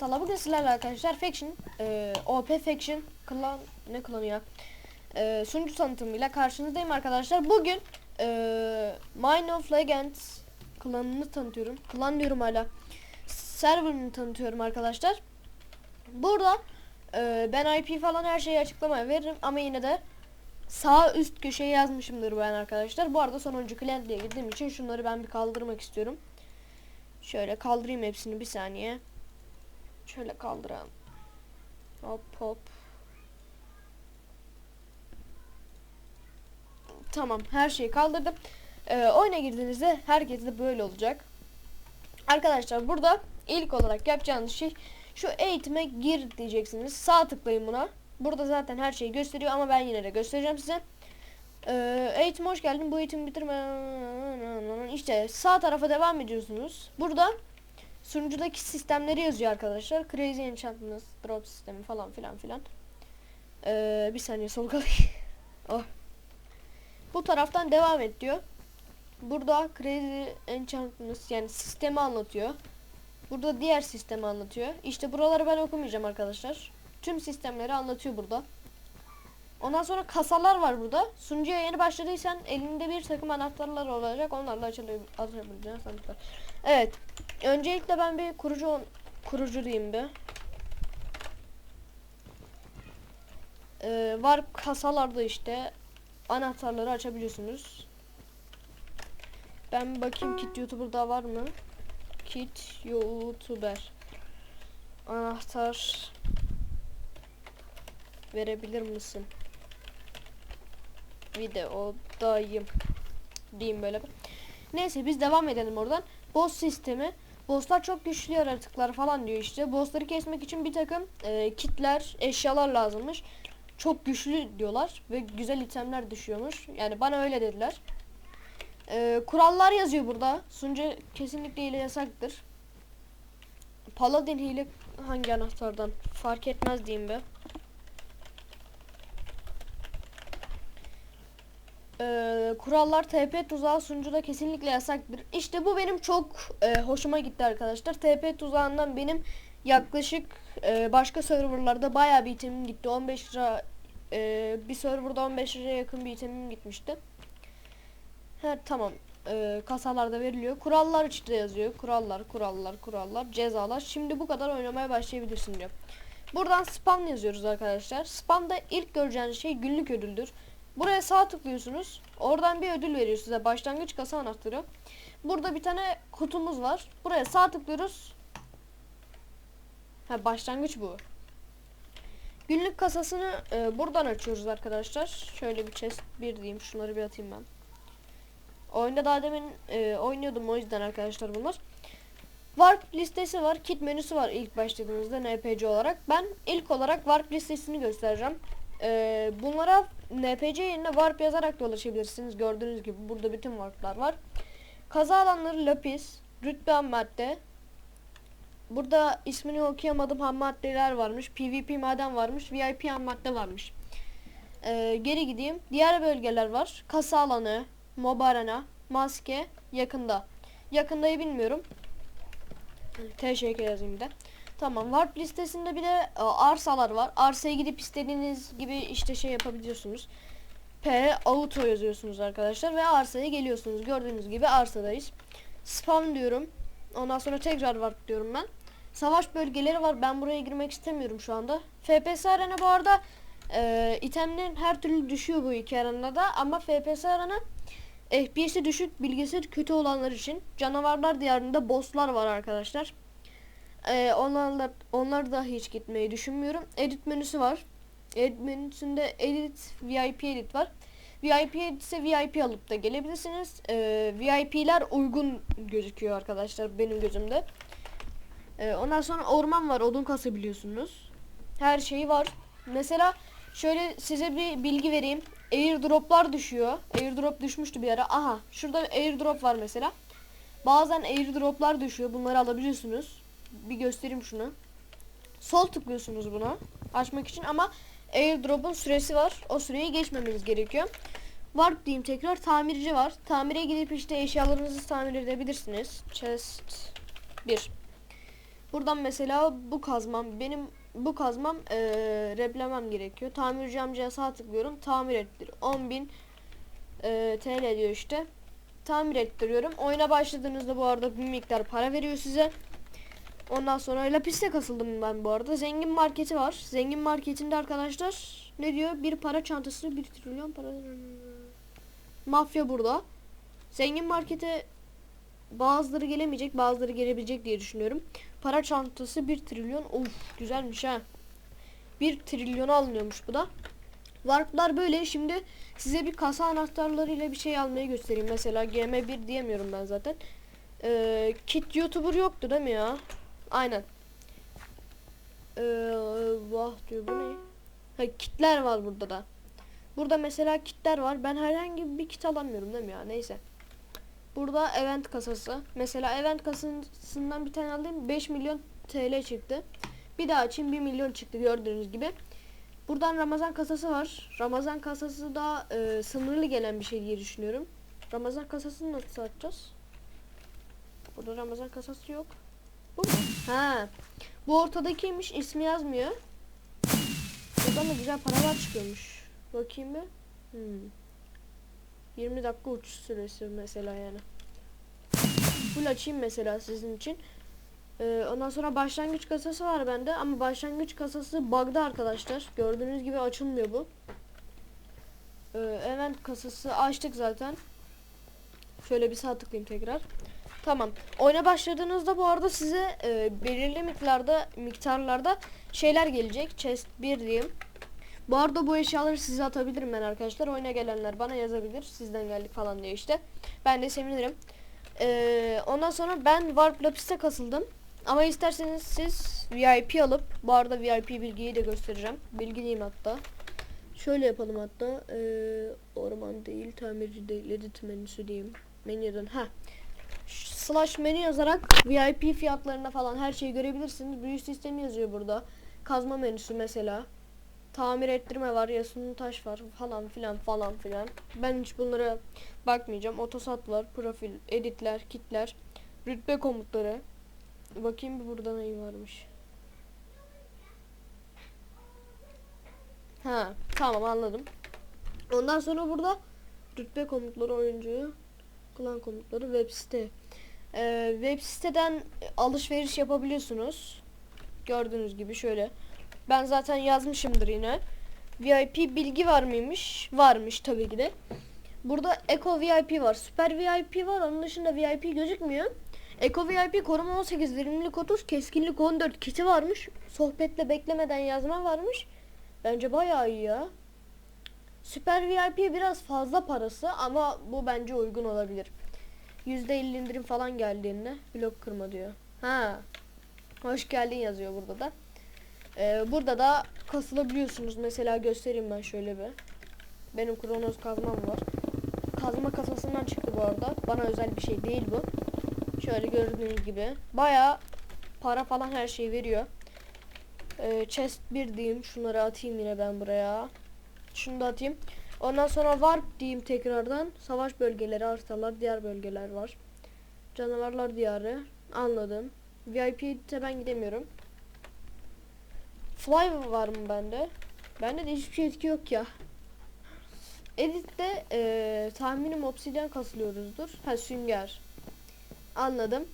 Ben bugün sizlerle arkadaşlar Faction, e, OP Faction, klan, ne klanı? E, sunucu tanıtımıyla karşınızdayım arkadaşlar. Bugün e, Mine of Legends klanını tanıtıyorum. Klan diyorum hala. Serverını tanıtıyorum arkadaşlar. Burada e, ben IP falan her şeyi açıklamaya veririm ama yine de sağ üst köşeye yazmışımdır ben arkadaşlar. Bu arada sonuncu klan diye girdiğim için şunları ben bir kaldırmak istiyorum. Şöyle kaldırayım hepsini bir saniye. Şöyle kaldıralım. Hop hop. Tamam her şeyi kaldırdım. Ee, oyuna girdiğinizde herkes de böyle olacak. Arkadaşlar burada ilk olarak yapacağınız şey şu eğitime gir diyeceksiniz. Sağ tıklayın buna. Burada zaten her şeyi gösteriyor ama ben yine de göstereceğim size. Ee, eğitim hoş geldin. Bu eğitimi bitirme. İşte sağ tarafa devam ediyorsunuz. Burada sunucudaki sistemleri yazıyor arkadaşlar. Crazy Enchantment, Drop sistemi falan filan filan. Ee, bir saniye solgalayayım. oh. Bu taraftan devam et diyor. Burada Crazy Enchantment yani sistemi anlatıyor. Burada diğer sistemi anlatıyor. İşte buraları ben okumayacağım arkadaşlar. Tüm sistemleri anlatıyor burada. Ondan sonra kasalar var burada. Sunucuya yeni başladıysan elinde bir takım anahtarlar olacak. Onlarla açılıyor, açabileceğin. Evet. Öncelikle ben bir kurucu kurucu diyeyim bir. Ee, var kasalarda işte anahtarları açabiliyorsunuz. Ben bakayım Kit YouTuber'da var mı? Kit YouTuber. Anahtar verebilir misin? Videodayım. Diyeyim böyle. Neyse biz devam edelim oradan. Boss sistemi. Bosslar çok güçlü yaratıklar falan diyor işte. Bossları kesmek için bir takım e, kitler, eşyalar lazımmış. Çok güçlü diyorlar ve güzel itemler düşüyormuş. Yani bana öyle dediler. E, kurallar yazıyor burada. Sunucu kesinlikle hile yasaktır. Paladin hile hangi anahtardan? Fark etmez diyeyim be. Ee, kurallar TP tuzağı sunucuda kesinlikle yasaktır. İşte bu benim çok e, hoşuma gitti arkadaşlar. TP tuzağından benim yaklaşık e, başka serverlarda bayağı bir itemim gitti. 15 lira e, bir serverda 15 liraya yakın bir itemim gitmişti. Ha tamam. E, kasalarda veriliyor. Kurallar işte yazıyor. Kurallar, kurallar, kurallar, cezalar. Şimdi bu kadar oynamaya başlayabilirsin diyor. Buradan spam yazıyoruz arkadaşlar. Spamda ilk göreceğiniz şey günlük ödüldür. Buraya sağ tıklıyorsunuz. Oradan bir ödül veriyor size. Başlangıç kasa anahtarı. Burada bir tane kutumuz var. Buraya sağ tıklıyoruz. Ha başlangıç bu. Günlük kasasını e, buradan açıyoruz arkadaşlar. Şöyle bir chest bir diyeyim. Şunları bir atayım ben. Oyunda daha demin e, oynuyordum o yüzden arkadaşlar bunlar. Warp listesi var. Kit menüsü var ilk başladığınızda NPC olarak. Ben ilk olarak Warp listesini göstereceğim. Ee, bunlara NPC yerine warp yazarak da ulaşabilirsiniz. Gördüğünüz gibi burada bütün warplar var. Kaza alanları lapis, rütbe ham madde. Burada ismini okuyamadım ham maddeler varmış. PvP maden varmış. VIP ham madde varmış. Ee, geri gideyim. Diğer bölgeler var. Kasa alanı, mob arena, maske, yakında. Yakındayı bilmiyorum. TŞK yazayım de. Tamam warp listesinde bir de e, arsalar var. Arsaya gidip istediğiniz gibi işte şey yapabiliyorsunuz. P auto yazıyorsunuz arkadaşlar ve arsaya geliyorsunuz. Gördüğünüz gibi arsadayız. Spam diyorum. Ondan sonra tekrar warp diyorum ben. Savaş bölgeleri var. Ben buraya girmek istemiyorum şu anda. FPS arena bu arada e, itemlerin her türlü düşüyor bu iki arenada ama FPS arena FPS'i düşük bilgisayar kötü olanlar için canavarlar diyarında bosslar var arkadaşlar. Ee, onlarla onlar da hiç gitmeyi düşünmüyorum. Edit menüsü var. Edit menüsünde edit VIP edit var. VIP edit ise VIP alıp da gelebilirsiniz. Ee, VIP'ler uygun gözüküyor arkadaşlar benim gözümde. Ee, ondan sonra orman var. Odun kasabiliyorsunuz. Her şeyi var. Mesela şöyle size bir bilgi vereyim. Airdroplar düşüyor. Airdrop düşmüştü bir ara. Aha şurada airdrop var mesela. Bazen airdroplar düşüyor. Bunları alabiliyorsunuz bir göstereyim şunu. Sol tıklıyorsunuz buna açmak için ama airdrop'un süresi var. O süreyi geçmemeniz gerekiyor. Warp diyeyim tekrar tamirci var. Tamire gidip işte eşyalarınızı tamir edebilirsiniz. Chest 1. Buradan mesela bu kazmam benim bu kazmam eee replemem gerekiyor. Tamirci amcaya sağ tıklıyorum. Tamir ettir. 10.000 eee TL diyor işte. Tamir ettiriyorum. Oyuna başladığınızda bu arada bir miktar para veriyor size. Ondan sonra lapiste kasıldım ben bu arada. Zengin marketi var. Zengin marketinde arkadaşlar ne diyor? Bir para çantası, bir trilyon para. Mafya burada. Zengin markete bazıları gelemeyecek, bazıları gelebilecek diye düşünüyorum. Para çantası 1 trilyon. Of güzelmiş ha. 1 trilyona alınıyormuş bu da. Warp'lar böyle. Şimdi size bir kasa anahtarlarıyla bir şey almayı göstereyim. Mesela GM1 diyemiyorum ben zaten. Ee, kit YouTuber yoktu değil mi ya? Aynen. Ee, vah diyor bu ne? Ha, kitler var burada da. Burada mesela kitler var. Ben herhangi bir kit alamıyorum değil mi ya? Neyse. Burada event kasası. Mesela event kasasından bir tane aldım. 5 milyon TL çıktı. Bir daha açayım 1 milyon çıktı gördüğünüz gibi. Buradan Ramazan kasası var. Ramazan kasası da e, sınırlı gelen bir şey diye düşünüyorum. Ramazan kasasını nasıl açacağız? Burada Ramazan kasası yok. Bu mu? Ha. Bu ortadakiymiş. ismi yazmıyor. Buradan da güzel paralar çıkıyormuş. Bakayım bir. Hmm. 20 dakika uçuş süresi mesela yani. Full açayım mesela sizin için. Ee, ondan sonra başlangıç kasası var bende ama başlangıç kasası bug'da arkadaşlar. Gördüğünüz gibi açılmıyor bu. Ee, event kasası açtık zaten. Şöyle bir sağ tıklayayım tekrar. Tamam. Oyuna başladığınızda bu arada size e, belirli miktarda miktarlarda şeyler gelecek. Chest 1 diyeyim. Bu arada bu eşyaları size atabilirim ben arkadaşlar. Oyuna gelenler bana yazabilir. Sizden geldik falan diye işte. Ben de sevinirim. Ee, ondan sonra ben Warp Lapis'e kasıldım. Ama isterseniz siz VIP alıp bu arada VIP bilgiyi de göstereceğim. Bilgiliyim hatta. Şöyle yapalım hatta. Ee, orman değil, tamirci değil, edit diyeyim. Menüden ha. Slash menü yazarak VIP fiyatlarına falan her şeyi görebilirsiniz. Büyü sistemi yazıyor burada. Kazma menüsü mesela tamir ettirme var, yasunun taş var falan filan falan filan. Ben hiç bunlara bakmayacağım. Otosat var, profil, editler, kitler, rütbe komutları. Bakayım bir burada ne varmış. Ha, tamam anladım. Ondan sonra burada rütbe komutları, oyuncu, klan komutları, web site. Ee, web siteden alışveriş yapabiliyorsunuz. Gördüğünüz gibi şöyle. Ben zaten yazmışımdır yine. VIP bilgi var mıymış? Varmış tabii ki de. Burada Eco VIP var. Süper VIP var. Onun dışında VIP gözükmüyor. Eco VIP koruma 18, verimlilik 30, keskinlik 14 kiti varmış. Sohbetle beklemeden yazma varmış. Bence bayağı iyi ya. Süper VIP biraz fazla parası ama bu bence uygun olabilir. %50 indirim falan geldiğinde blok kırma diyor. Ha. Hoş geldin yazıyor burada da. Ee, burada da kasılabiliyorsunuz. Mesela göstereyim ben şöyle bir. Benim kronos kazmam var. Kazma kasasından çıktı bu arada. Bana özel bir şey değil bu. Şöyle gördüğünüz gibi. Baya para falan her şey veriyor. Ee, chest 1 diyeyim. Şunları atayım yine ben buraya. Şunu da atayım. Ondan sonra warp diyeyim tekrardan. Savaş bölgeleri, haritalar, diğer bölgeler var. Canavarlar diyarı. Anladım. VIP'de ben gidemiyorum. Fly var mı bende? Bende de hiçbir şey etki yok ya. Edit'te e, tahminim obsidyen kasılıyoruzdur. Ha sünger. Anladım.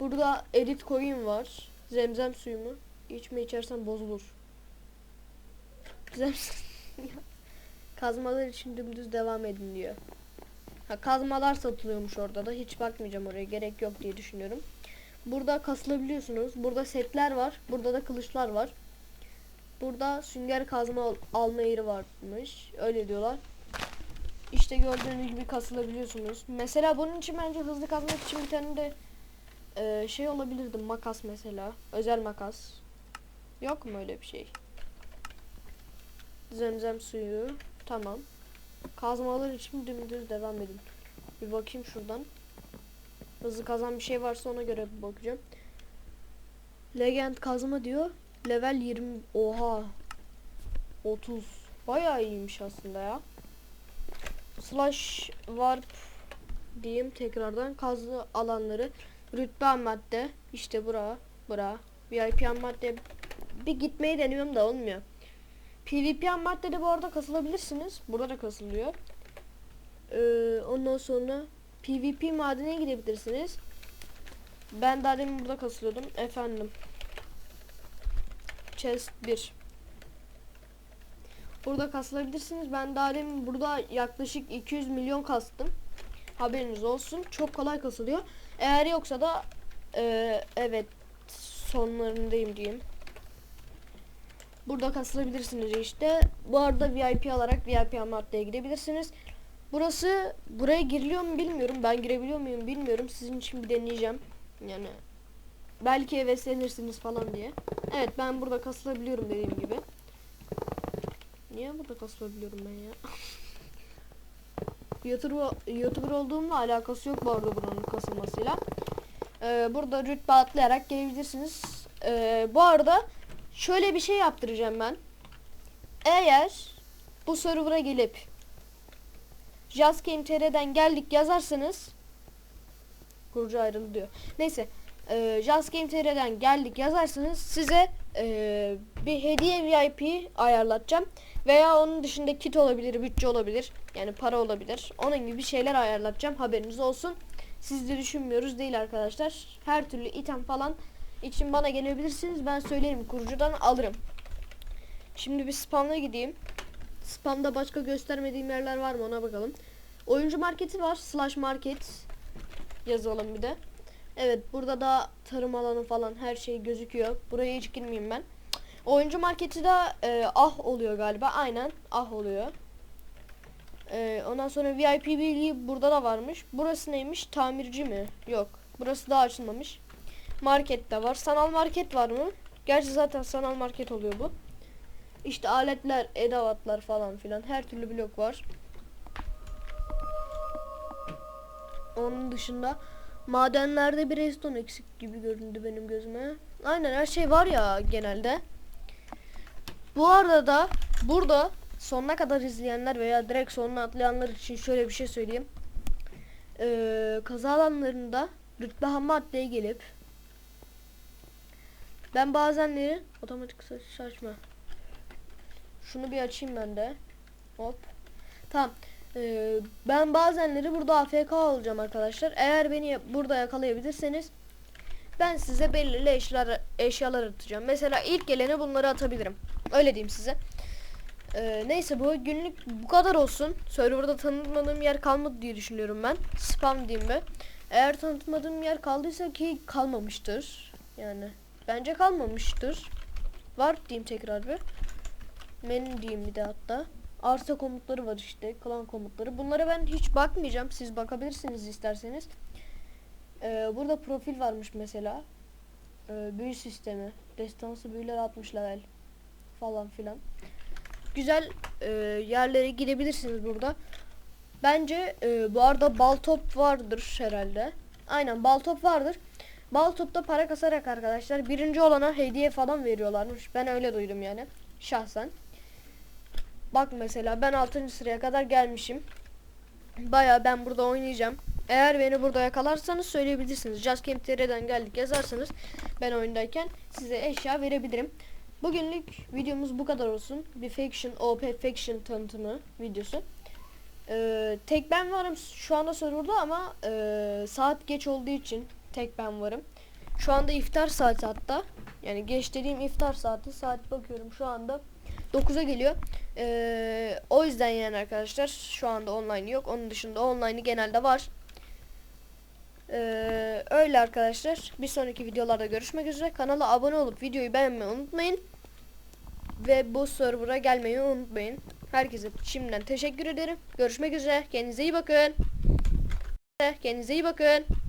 Burada edit coin var. Zemzem suyu mu? İçme içersen bozulur. Zemzem Kazmalar için dümdüz devam edin diyor. Ha kazmalar satılıyormuş orada da. Hiç bakmayacağım oraya. Gerek yok diye düşünüyorum. Burada kasılabiliyorsunuz. Burada setler var. Burada da kılıçlar var. Burada sünger kazma al- alma yeri varmış. Öyle diyorlar. İşte gördüğünüz gibi kasılabiliyorsunuz. Mesela bunun için bence hızlı kazmak için bir tane de e, şey olabilirdi. Makas mesela. Özel makas. Yok mu öyle bir şey? Zemzem suyu. Tamam. Kazmalar için dümdüz devam edin. Bir bakayım şuradan. Hızlı kazan bir şey varsa ona göre bir bakacağım. Legend kazma diyor. Level 20. Oha. 30. Bayağı iyiymiş aslında ya. Slash warp diyeyim tekrardan kazı alanları. Rütbe madde. işte bura. Bura. VIP madde bir gitmeyi deniyorum da olmuyor. PvP ham maddede bu arada kasılabilirsiniz. Burada da kasılıyor. Ee, ondan sonra PvP madene gidebilirsiniz. Ben daha demin burada kasılıyordum. Efendim. Chest 1. Burada kasılabilirsiniz. Ben daha demin burada yaklaşık 200 milyon kastım. Haberiniz olsun. Çok kolay kasılıyor. Eğer yoksa da eee, evet sonlarındayım diyeyim. Burada kasılabilirsiniz işte. Bu arada VIP alarak VIP maddeye gidebilirsiniz. Burası buraya giriliyor mu bilmiyorum. Ben girebiliyor muyum bilmiyorum. Sizin için bir deneyeceğim. Yani belki heveslenirsiniz falan diye. Evet ben burada kasılabiliyorum dediğim gibi. Niye burada kasılabiliyorum ben ya? YouTuber, YouTuber olduğumla alakası yok bu arada buranın kasılmasıyla. Ee, burada rütbe atlayarak gelebilirsiniz. Ee, bu arada şöyle bir şey yaptıracağım ben. Eğer bu server'a gelip JazzGameTR'den geldik yazarsanız kurucu ayrıldı diyor. Neyse e, JazzGameTR'den geldik yazarsanız size e, bir hediye VIP ayarlatacağım. Veya onun dışında kit olabilir, bütçe olabilir. Yani para olabilir. Onun gibi şeyler ayarlatacağım. Haberiniz olsun. Siz de düşünmüyoruz değil arkadaşlar. Her türlü item falan için bana gelebilirsiniz. Ben söylerim kurucudan alırım. Şimdi bir spam'a gideyim. Spam'da başka göstermediğim yerler var mı ona bakalım. Oyuncu marketi var. Slash market yazalım bir de. Evet burada da tarım alanı falan her şey gözüküyor. Buraya hiç girmeyeyim ben. Oyuncu marketi de e, ah oluyor galiba. Aynen ah oluyor. E, ondan sonra VIP bilgi burada da varmış. Burası neymiş? Tamirci mi? Yok. Burası daha açılmamış. Market de var. Sanal market var mı? Gerçi zaten sanal market oluyor bu. İşte aletler, edevatlar falan filan her türlü blok var. Onun dışında madenlerde bir redstone eksik gibi göründü benim gözüme. Aynen her şey var ya genelde. Bu arada da burada sonuna kadar izleyenler veya direkt sonuna atlayanlar için şöyle bir şey söyleyeyim. Ee, kaza alanlarında rütbe ham maddeye gelip ben bazenleri otomatik saç açma. Şunu bir açayım ben de. Hop. Tamam. Ee, ben bazenleri burada AFK olacağım arkadaşlar. Eğer beni burada yakalayabilirseniz ben size belirli eşyalar, eşyalar atacağım. Mesela ilk gelene bunları atabilirim. Öyle diyeyim size. Ee, neyse bu günlük bu kadar olsun. Serverda tanıtmadığım yer kalmadı diye düşünüyorum ben. Spam diyeyim be. Eğer tanıtmadığım yer kaldıysa ki kalmamıştır. Yani bence kalmamıştır. Var diyeyim tekrar bir. Menü diyeyim bir de hatta. Arsa komutları var işte. Klan komutları. Bunlara ben hiç bakmayacağım. Siz bakabilirsiniz isterseniz. Ee, burada profil varmış mesela. Ee, büyü sistemi. Destansı büyüler 60 level. Falan filan. Güzel e, yerlere gidebilirsiniz burada. Bence e, bu arada bal top vardır herhalde. Aynen bal top vardır. Bal topta para kasarak arkadaşlar birinci olana hediye falan veriyorlarmış. Ben öyle duydum yani şahsen. Bak mesela ben 6. sıraya kadar gelmişim. Baya ben burada oynayacağım. Eğer beni burada yakalarsanız söyleyebilirsiniz. Just Camp TR'den geldik yazarsanız ben oyundayken size eşya verebilirim. Bugünlük videomuz bu kadar olsun. Bir Faction OP Faction tanıtımı videosu. Ee, tek ben varım şu anda serverda ama e, saat geç olduğu için tek ben varım. Şu anda iftar saati hatta. Yani geç dediğim iftar saati. Saat bakıyorum şu anda 9'a geliyor. Ee, o yüzden yani arkadaşlar şu anda online yok. Onun dışında online'ı genelde var. Ee, öyle arkadaşlar. Bir sonraki videolarda görüşmek üzere. Kanala abone olup videoyu beğenmeyi unutmayın. Ve bu server'a gelmeyi unutmayın. Herkese şimdiden teşekkür ederim. Görüşmek üzere. Kendinize iyi bakın. Kendinize iyi bakın.